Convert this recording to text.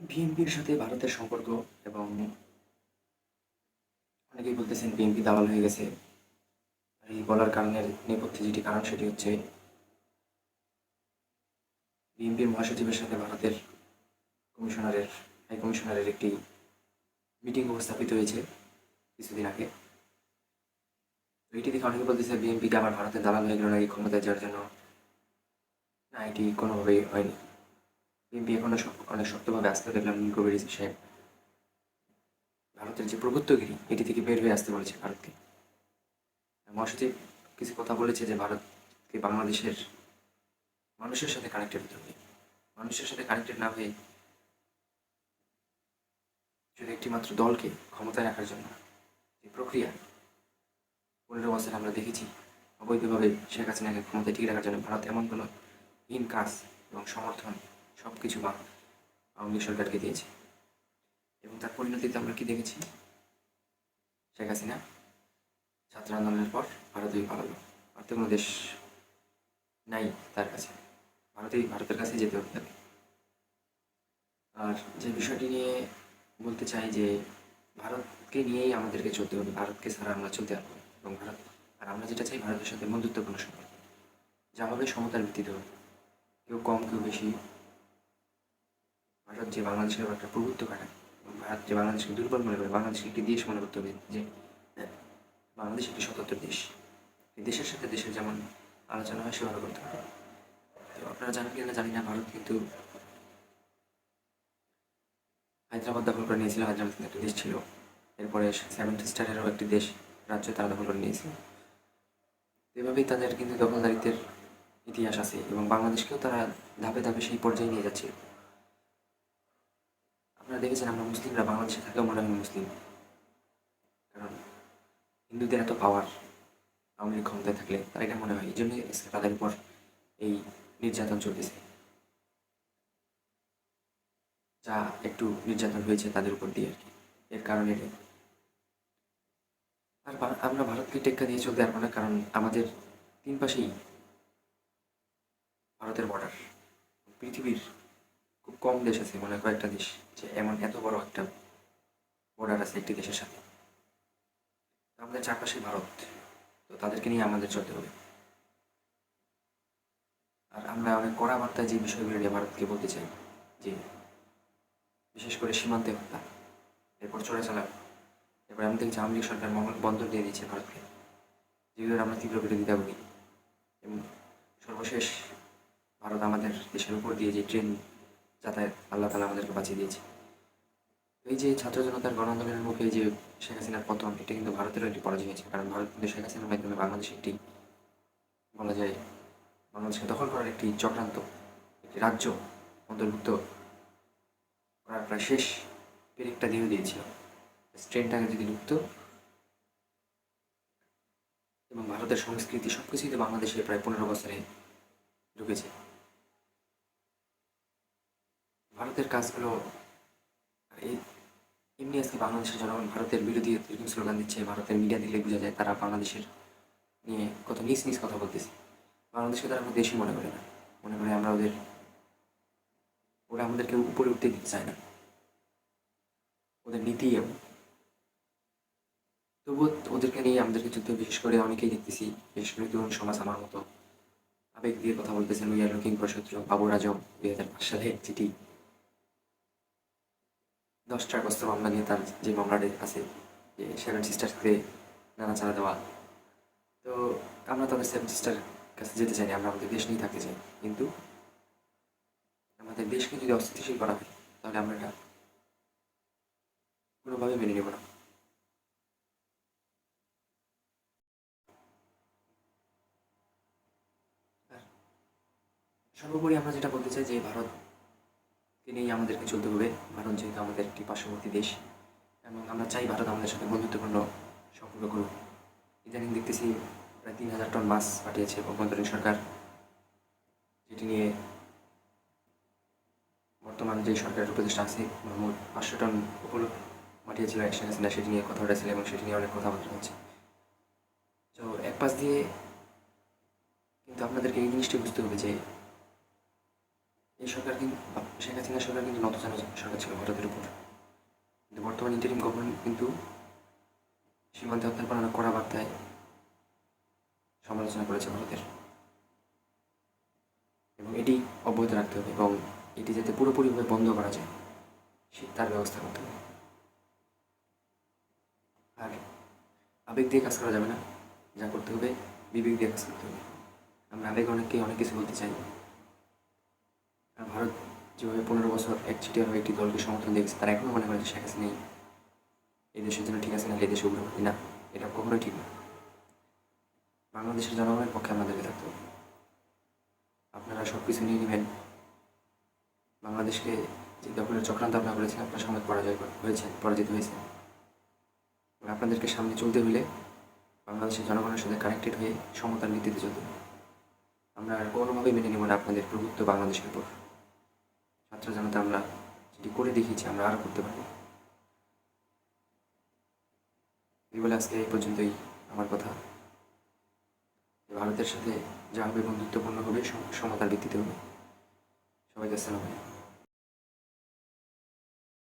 বিএনপির সাথে ভারতের সম্পর্ক এবং অনেকেই বলতেছেন বিএনপি দালাল হয়ে গেছে। আর এই বলার কারণের নেপথ্যে যেটি কারণ সেটি হচ্ছে বিএনপির মহাসচিবের সাথে ভারতের কমিশনারের, হাই কমিশনারের একটি মিটিং উপস্থাপিত হয়েছে কিছুদিন আগে। এটি দেখে অনেকে বলতেছে বিএনপিকে আবার ভারতের দালাল হয়ে গেল নাকি ক্ষমতায় যাওয়ার জন্য না, এটি কোনোভাবেই হয়নি। বিএনপি এখনও অনেক শক্তভাবে আসতে দেখলাম কবির সাহেব। ভারতের যে প্রভুত্বগিরি এটি থেকে বের হয়ে আসতে বলেছে ভারতকে। মহাসচিব কিছু কথা বলেছে যে ভারতকে বাংলাদেশের মানুষের সাথে কানেক্টেড হতে হবে। মানুষের সাথে কানেক্টেড না হয়ে শুধু একটি মাত্র দলকে ক্ষমতায় রাখার জন্য যে প্রক্রিয়া, পনেরো বছর আমরা দেখেছি, অবৈধভাবে শেখ হাসিনাকে ক্ষমতায় ঠিক রাখার জন্য ভারত এমন কোনো হীন কাজ এবং সমর্থন সব কিছু বা আওয়ামী সরকারকে দিয়েছে। এবং তার পরিণতিতে আমরা কি দেখেছি? শেখ হাসিনা ছাত্র আন্দোলনের পর ভারতেই পালালো ভারতে কোনো দেশ নাই তার কাছে। ভারতেই, ভারতের কাছে যেতে হবে তাকে। আর যে বিষয়টি নিয়ে বলতে চাই যে ভারতকে নিয়েই আমাদেরকে চলতে হবে, ভারতকে ছাড়া আমরা চলতে পারব এবং ভারত, আর আমরা যেটা চাই ভারতের সাথে বন্ধুত্বপূর্ণ সম্পর্ক। যা হবে সমতার ভিত্তিতে হবে। কেউ কম, কেউ বেশি ভারত যে বাংলাদেশের একটা প্রভুত্ব কাটায় ভারত যে বাংলাদেশকে দুর্বল মনে করে বাংলাদেশকে একটি দেশ মনে করতে হবে যে হ্যাঁ, বাংলাদেশ একটি স্বতন্ত্র দেশ। এই দেশের সাথে দেশের যেমন আলোচনা হয় সেভাবে করতে হবে। তো আপনারা জানেন কিনা জানি না ভারত কিন্তু হায়দ্রাবাদ দখল করে নিয়েছিল হায়দ্রাবাদ একটা দেশ ছিল। এরপরে সেভেন স্টারেরও একটি দেশ রাজ্য তারা দখল করে নিয়েছিল। এভাবেই তাদের কিন্তু দখলদারিত্বের ইতিহাস আছে এবং বাংলাদেশকেও তারা ধাপে ধাপে সেই পর্যায়ে নিয়ে যাচ্ছে। আপনারা দেখেছেন আমরা মুসলিমরা বাংলাদেশে থাকেও মনে হয় মুসলিম। কারণ হিন্দুদের এত পাওয়ার আওয়ামী লীগ ক্ষমতায় থাকলে তার এটা মনে হয়, এই জন্যই তাদের উপর এই নির্যাতন চলতেছে। যা একটু নির্যাতন হয়েছে তাদের উপর দিয়ে আর কি। এর কারণে আর আমরা ভারতকে টেক্কা দিয়ে চলতে পারব না, কারণ আমাদের তিন পাশেই ভারতের বর্ডার পৃথিবীর খুব কম দেশ আছে, মনে কয়েকটা দেশ, যে এমন এত বড় একটা বর্ডার আছে একটি দেশের সাথে। আমাদের চারপাশে ভারত, তো তাদেরকে নিয়ে আমাদের চলতে হবে। আর আমরা অনেক কড়া বার্তায় যে বিষয়গুলো নিয়ে ভারতকে বলতে চাই, যে বিশেষ করে সীমান্তে হত্যা, এরপর চোরাচালান, এরপর আমি দেখছি আওয়ামী লীগ সরকার বন্দর দিয়ে দিচ্ছে ভারতকে, যেগুলোর আমরা তীব্র বিরোধিতা করি। এবং সর্বশেষ ভারত আমাদের দেশের উপর দিয়ে যে ট্রেন যাতায়াত আল্লাহ তালা আমাদেরকে বাঁচিয়ে দিয়েছে। এই যে ছাত্র জনতার গণ আন্দোলনের মুখে যে শেখ হাসিনার পতন, এটা কিন্তু ভারতেরও একটি পরাজয় হয়েছে। কারণ ভারত কিন্তু শেখ হাসিনার মাধ্যমে বাংলাদেশে একটি, বলা যায়, বাংলাদেশকে দখল করার একটি চক্রান্ত, একটি রাজ্য অন্তর্ভুক্ত করার প্রায় শেষ পেরেকটা দিয়ে দিয়েছিল। ট্রেনটাকে যদি ঢুকতো এবং ভারতের সংস্কৃতি সব কিছুই তো বাংলাদেশে প্রায় পনেরো বছরে ঢুকেছে। ভারতের কাজগুলো, এই এমনি আজকে বাংলাদেশের জনগণ ভারতের বিরোধী এরকম স্লোগান দিচ্ছে, ভারতের মিডিয়া দিলে বোঝা যায় তারা বাংলাদেশের নিয়ে কত নিজ নিজ কথা বলতেছে। বাংলাদেশকে তারা কোনো দেশই মনে করে না। মনে করে আমরা ওদের, ওরা আমাদেরকে উপরে উঠতে দিতে চায় না। ওদের নীতি এমন তবুও ওদেরকে নিয়ে আমাদেরকে যুদ্ধ বিশেষ করে অনেকেই দেখতেছি, বিশেষ করে তরুণ সমাজ আমার মতো আবেগ দিয়ে কথা বলতেছেন। উই আর লুকিং ফর শত্রু বাবুর আজম দুই হাজার পাঁচ সালে চিঠি দশটা আগস্ট মামলা নিয়ে তার যে মামলাটি আছে, যে সেভেন সিস্টারকে নানা চালা দেওয়া। তো আমরা তাদের সেভেন সিস্টার কাছে যেতে চাই আমরা আমাদের দেশ নিয়ে থাকতে চাই। কিন্তু আমাদের দেশকে যদি অস্থিতিশীল করা হয়, তাহলে আমরা এটা কোনোভাবে মেনে নেব না। সর্বোপরি আমরা যেটা বলতে চাই যে, ভারতকে নিয়েই আমাদেরকে চলতে হবে। ভারত যেহেতু আমাদের একটি পার্শ্ববর্তী দেশ এবং আমরা চাই ভারত আমাদের সাথে বন্ধুত্বপূর্ণ সম্পর্ক করুক। ইদানিং দেখতেছি প্রায় তিন হাজার টন মাছ পাঠিয়েছে অভ্যন্তরীণ সরকার, যেটি নিয়ে বর্তমান যে সরকারের উপদেষ্টা আছে মোহাম্মদ পাঁচশো টন উপর পাঠিয়েছিল একশো হাসিনা সেটি নিয়ে কথা উঠেছিল এবং সেটি নিয়ে অনেক কথাবার্তা হচ্ছে। তো এক পাশ দিয়ে কিন্তু আপনাদেরকে এই জিনিসটি বুঝতে হবে যে সরকার কিন্তু, শেখ হাসিনা সরকার কিন্তু নত জানা সরকার ছিল ভারতের উপর। কিন্তু বর্তমান ইন্টারিম গভর্নমেন্ট কিন্তু সীমান্তে হত্যার অনেক কড়া বার্তায় সমালোচনা করেছে ভারতের। এবং এটি অব্যাহত রাখতে হবে এবং এটি যাতে পুরোপুরিভাবে বন্ধ করা যায়, সে তার ব্যবস্থা করতে হবে। আর আবেগ দিয়ে কাজ করা যাবে না, যা করতে হবে, বিবেক দিয়ে কাজ করতে হবে। আমরা আবেগে অনেককে অনেক কিছু বলতে চাই। ভারত যেভাবে পনেরো বছর এক চিটিয়ার একটি দলকে সমর্থন দিয়েছে, তারা এখনও মনে করে যে শেখ হাসিনা এই দেশের জন্য ঠিক আছে না, এই দেশে উগ্রবাদী না, এটা কখনোই ঠিক না। বাংলাদেশের জনগণের পক্ষে আমাদেরকে থাকতে হবে। আপনারা সব কিছু নিয়ে নেবেন। বাংলাদেশকে যে দখলের চক্রান্ত আপনারা করেছেন, আপনার সামনে পরাজয় করে- হয়েছে, পরাজিত হয়েছে। আপনাদেরকে সামনে চলতে হলে বাংলাদেশের জনগণের সাথে কানেক্টেড হয়ে সমতার নীতিতে চলতে হবে। আমরা আর কোনোভাবেই মেনে নেব না আপনাদের প্রভুত্ব বাংলাদেশের উপর। ছাত্র জনতা আমরা যেটি করে দেখিয়েছি, আমরা আরও করতে পারব এই বলে আজকে এই পর্যন্তই আমার কথা। ভারতের সাথে যা হবে বন্ধুত্বপূর্ণ হবে, সম- সমতার ভিত্তিতে হবে। সবাইকে আসসালাম আলাইকুম।